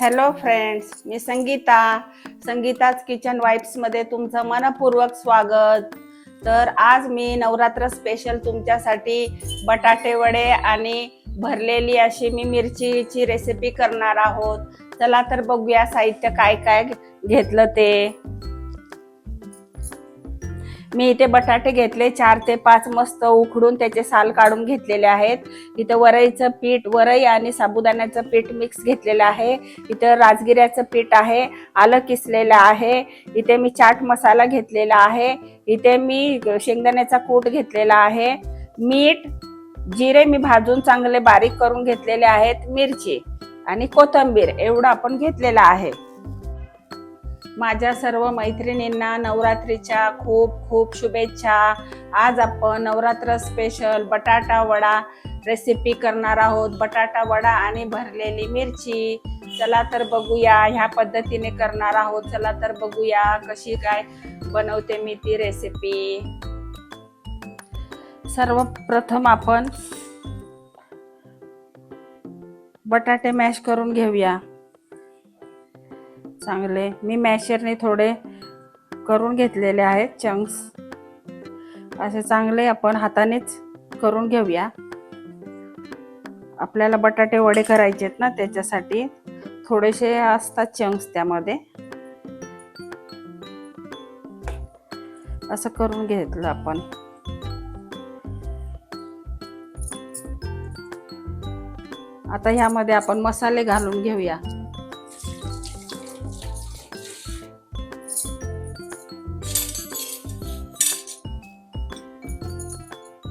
Hello friends मी संगीता. संगीताच kitchen वाईब्समध्ये तुमचं मनपूर्वक स्वागत. तर आज मी नवरात्र स्पेशल तुमच्यासाठी बटाटे वडे आणि भरलेली अशी मी मिरचीची रेसिपी करणार आहोत. चला तर बघूया साहित्य काय काय घेतलं ते. मी इथे बटाटे घेतले चार ते पाच मस्त उकडून त्याचे साल काढून घेतलेले आहेत. इथं वरईचं पीठ वरई आणि साबुदाण्याचं पीठ मिक्स घेतलेलं आहे. इथं राजगिऱ्याचं पीठ आहे आलं किसलेलं आहे. इथे मी चाट मसाला घेतलेला आहे. इथे मी शेंगदाण्याचा कूट घेतलेला आहे. मीठ जिरे मी भाजून चांगले बारीक करून घेतलेले आहेत. मिरची आणि कोथंबीर एवढं आपण घेतलेलं आहे. माझ्या सर्व मैत्रिणींना नवरात्रीच्या खूप खूप शुभेच्छा. आज आपण नवरात्र स्पेशल बटाटा वडा रेसिपी करणार आहोत. बटाटा वडा आणि भरलेली मिरची. चला तर बघूया ह्या पद्धतीने करणार आहोत. चला तर बघूया कशी काय बनवते मी ती रेसिपी सर्वप्रथम आपण बटाटे मॅश करून घेऊया. चांगले. मी मॅशरने थोडे करून घेतलेले आहेत चंक्स असे चांगले आपण हातानेच करून घेऊया. आपल्याला बटाटे वडे करायचे आहेत ना त्याच्यासाठी. थोडेसे असतात चंक्स त्यामध्ये. असं करून घेतलं आपण. आता ह्यामध्ये आपण मसाले घालून घेऊया.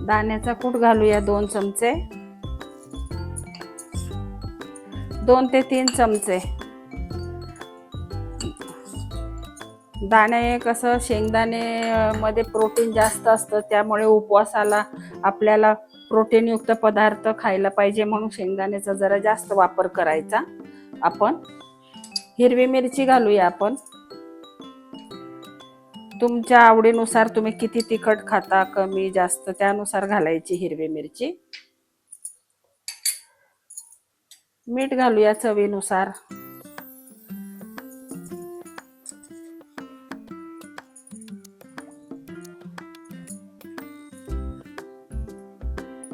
दाण्याचा कूट घालूया दोन चमचे. दोन ते तीन चमचे. दाणे कसं शेंगदाणे मध्ये प्रोटीन जास्त असतं त्यामुळे उपवासाला आपल्याला प्रोटीनयुक्त पदार्थ खायला पाहिजे म्हणून शेंगदाण्याचा जरा जास्त वापर करायचा. आपण हिरवी मिरची घालूया आपण. तुमच्या आवडीनुसार तुम्ही किती तिखट खाता कमी जास्त त्यानुसार घालायची हिरवी मिरची. मीठ घालूया चवीनुसार.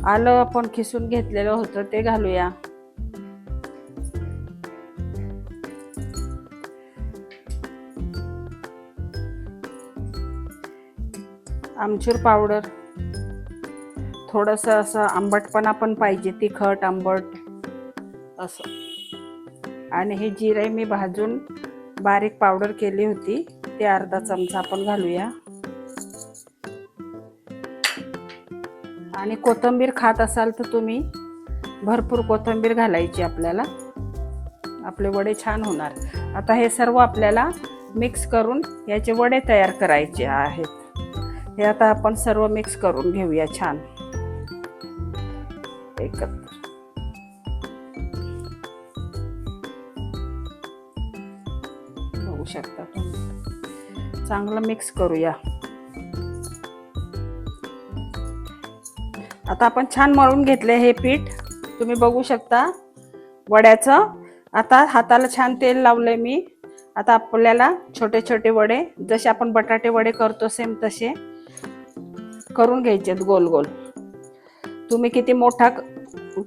आलं आपण खिसून घेतलेलं होतं ते घालूया. आमचूर पावडर थोडंसं असं आंबटपणा पण पाहिजे तिखट आंबट असं. आणि हे जिरे मी भाजून बारीक पावडर केली होती ते अर्धा चमचा आपण घालूया. आणि कोथिंबीर खात असाल तर तुम्ही भरपूर कोथिंबीर घालायची आपल्याला. आपले वडे छान होणार. आता हे सर्व आपल्याला मिक्स करून याचे वडे तयार करायचे आहेत. हे आता आपण सर्व मिक्स करून घेऊया छान. एकत्र. बघू शकता तुम्ही. चांगलं मिक्स करूया. आता आपण छान मळून घेतले हे पीठ. तुम्ही बघू शकता वड्याचं. आता हाताला छान तेल लावलंय मी. आता आपल्याला छोटे छोटे वडे जसे आपण बटाटे वडे करतो सेम तसे. करून घ्यायचे गोल गोल. तुम्ही किती मोठा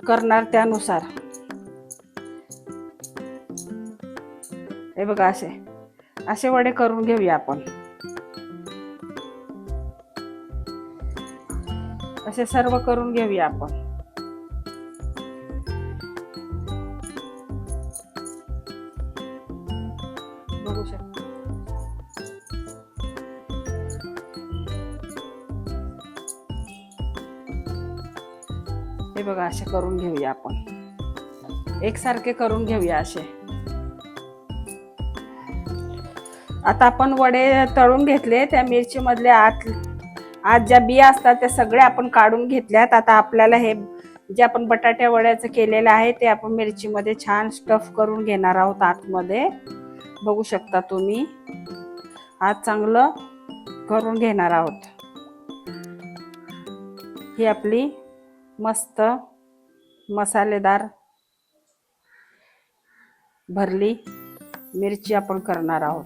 करणार त्यानुसार. हे बघा असे. असे वडे करून घेऊया आपण. असे सर्व करून घेऊया आपण. हे बघा असे करून घेऊया आपण. एकसारखे करून घेऊया असे आता आपण वडे तळून घेतले त्या मिरची मधले आत आत ज्या बिया असतात त्या सगळ्या आपण काढून घेतल्यात. आता आपल्याला हे जे आपण बटाट्या वड्याचं केलेलं आहे ते आपण मिरचीमध्ये छान स्टफ करून घेणार आहोत आतमध्ये. बघू शकता तुम्ही. आत चांगलं करून घेणार आहोत. ही आपली मस्त मसालेदार भरली मिरची आपण करणार आहोत.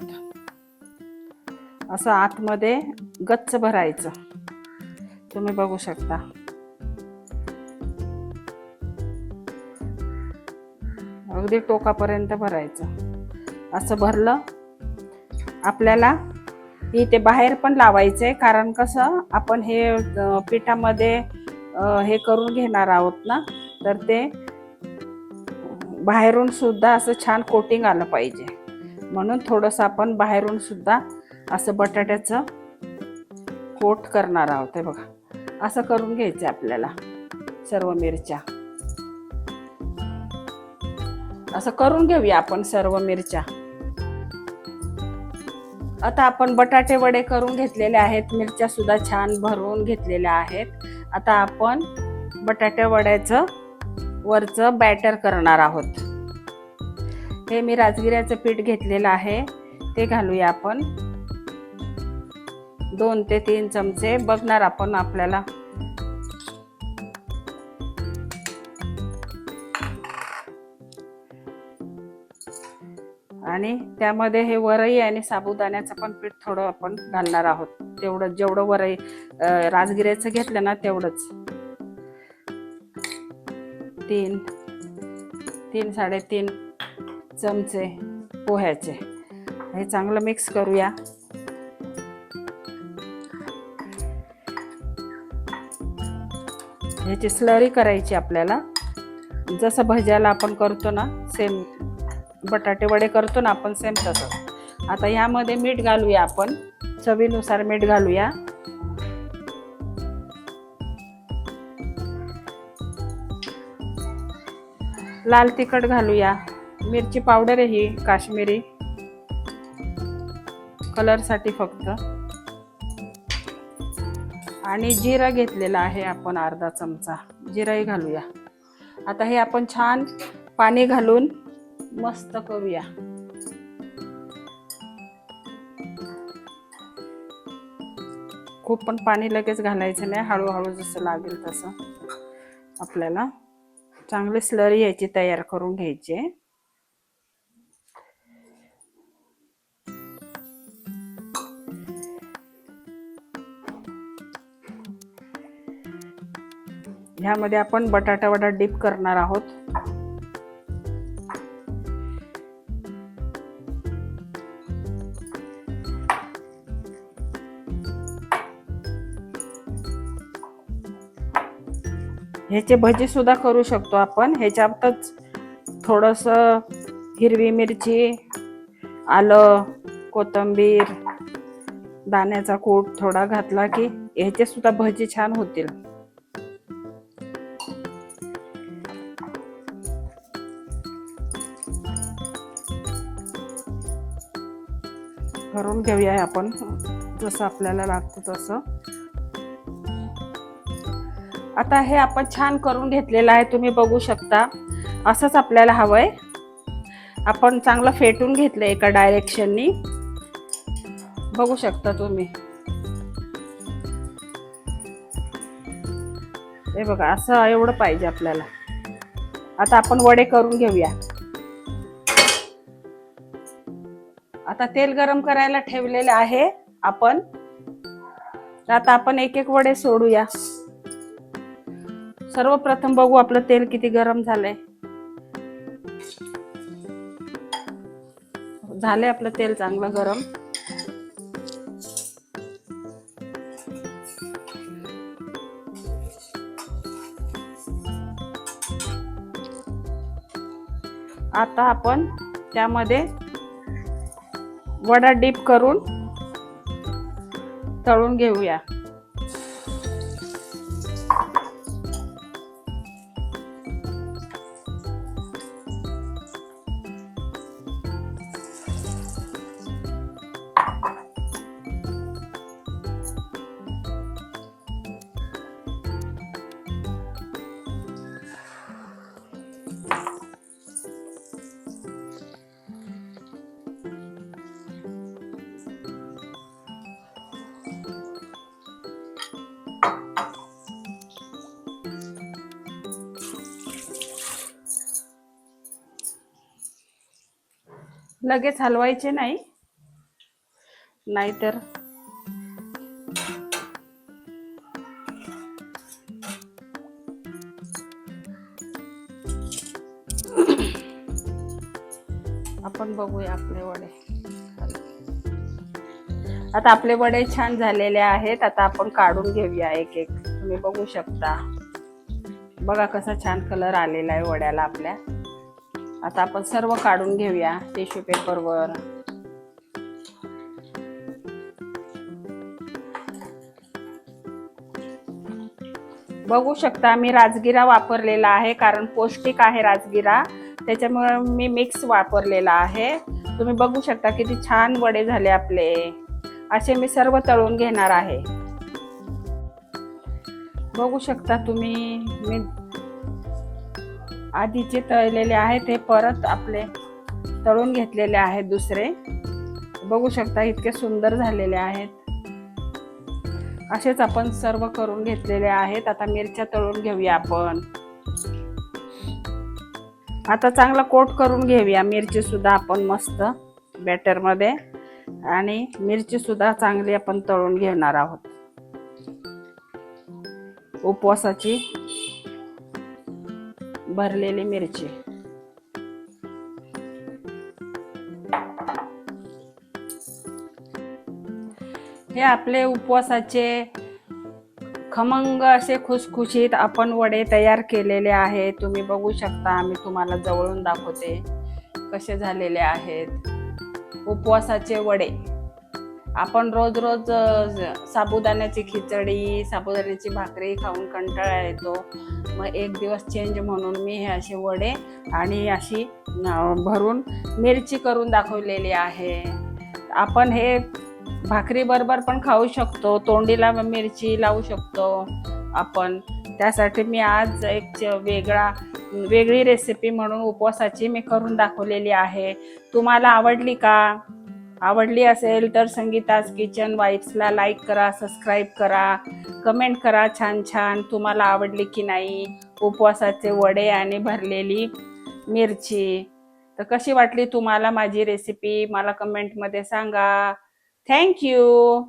असं आतमध्ये गच्च भरायचं. तुम्ही बघू शकता. अगदी टोकापर्यंत भरायचं. असं भरलं आपल्याला इथे बाहेर पण लावायचंय कारण कसं आपण हे पिठामध्ये हे करून घेणार आहोत ना तर ते बाहेरून सुद्धा असं छान कोटिंग आलं पाहिजे. म्हणून थोडंसं आपण बाहेरून सुद्धा असं बटाट्याचं कोट करणार आहोत. हे बघा असं करून घ्यायचं आपल्याला सर्व मिरच्या. असं करून घेऊया आपण सर्व मिरच्या. आता आपण बटाटे वडे करून घेतलेले आहेत. मिरच्या सुद्धा छान भरून घेतलेल्या आहेत. आता आपण बटाटे वड्याचं वरचं बॅटर करणार आहोत. हे मी राजगिऱ्याचं पीठ घेतलेलं आहे. ते घालूया आपण. दोन ते तीन चमचे बघणार आपण आपल्याला. आणि त्यामध्ये हे वरई आणि साबुदाण्याचं पण पीठ थोडं आपण घालणार आहोत. तेवढं जेवढं वरई राजगिऱ्याचं घेतलं ना तेवढंच. तीन तीन साडेतीन चमचे पोह्याचे. हे चांगलं मिक्स करूया. ह्याची स्लरी करायची आपल्याला. जसं भज्याला आपण करतो ना सेम बटाटे वडे करतो ना आपण सेम तसंच. आता ह्यामध्ये मीठ घालूया आपण. चवीनुसार मीठ घालूया. लाल तिखट घालूया. मिरची पावडर आहे ही काश्मीरी. कलरसाठी फक्त. आणि जिरा घेतलेला आहे आपण अर्धा चमचा. जिराही घालूया. आता हे आपण छान पाणी घालून मस्त करूया. खूप पण पाणी लगेच घालायचं नाही हळूहळू जसं लागेल तसं. आपल्याला चांगली स्लरी याची तयार करून घ्यायची. ह्यामध्ये आपण बटाटा वडा डिप करणार आहोत. ह्याचे भजी सुद्धा करू शकतो आपण. ह्याच्यातच थोडस हिरवी मिरची आलं कोथिंबीर दाण्याचा कूट थोडा घातला की ह्याचे सुद्धा भजी छान होतील. करून घेऊया आपण जसं आपल्याला लागतं तसं. आता हे आपण छान करून घेतलेलं आहे तुम्ही बघू शकता. असंच आपल्याला हवंय. आपण चांगलं फेटून घेतलं एका डायरेक्शननी बघू शकता तुम्ही. हे बघा असं एवढं पाहिजे आपल्याला. आता आपण वडे करून घेऊया. आता तेल गरम करायला ठेवलेलं आहे आपण. तर आता आपण एक एक वडे सोडूया. सर्वप्रथम बघू आपलं तेल किती गरम झालंय. झालंय आपलं तेल चांगलं गरम. आता आपण त्यामध्ये वडा डीप करून तळून घेऊया. लगेच हलवायचे नाही. नाहीतर आपण बघूया आपले वडे. आता आपले वडे छान झालेले आहेत. आता आपण काढून घेऊया एक एक. तुम्ही बघू शकता. बघा कसा छान कलर आलेला आहे वड्याला आपल्या. आता आपण सर्व काढून घेऊया टिश्यू पेपरवर बघू शकता मी राजगिरा वापरलेला आहे कारण पौष्टिक आहे राजगिरा. त्याच्यामुळे मी मिक्स वापरलेला आहे. तुम्ही बघू शकता किती छान वडे झाले आपले. असे मी सर्व तळून घेणार आहे. बघू शकता तुम्ही मी आधीचे तळलेले आहेत ते परत आपले तळून घेतलेले आहेत दुसरे. बघू शकता इतके सुंदर झालेले आहेत. असेच आपण सर्व करून घेतलेले आहेत. आता मिरच्या तळून घेऊया आपण. आता चांगला कोट करून घेऊया मिरची सुद्धा आपण मस्त बॅटरमध्ये. आणि मिरची सुद्धा चांगली आपण तळून घेणार आहोत. उपवासाची भरलेली मिरची. हे आपले उपवासाचे खमंग असे खुसखुशीत आपण वडे तयार केलेले आहेत. तुम्ही बघू शकता मी तुम्हाला जवळून दाखवते कसे झालेले आहेत. उपवासाचे वडे. आपण रोज रोज साबुदाण्याची खिचडी साबुदाण्याची भाकरी खाऊन कंटाळा येतो. मग एक दिवस चेंज म्हणून मी हे असे वडे आणि अशी भरून मिरची करून दाखवलेली आहे. आपण हे भाकरीबरोबर पण खाऊ शकतो तोंडीला मिरची लावू शकतो आपण. त्यासाठी मी आज एक च- वेगळा वेगळी रेसिपी म्हणून उपवासाची मी करून दाखवलेली आहे. तुम्हाला आवडली का? आवडली असेल तर संगीताज किचन वाईफ्सला लाईक करा सबस्क्राईब करा कमेंट करा छान छान तुम्हाला आवडली की नाही उपवासाचे वडे आणि भरलेली मिरची. तर कशी वाटली तुम्हाला माझी रेसिपी मला कमेंटमध्ये सांगा. थँक्यू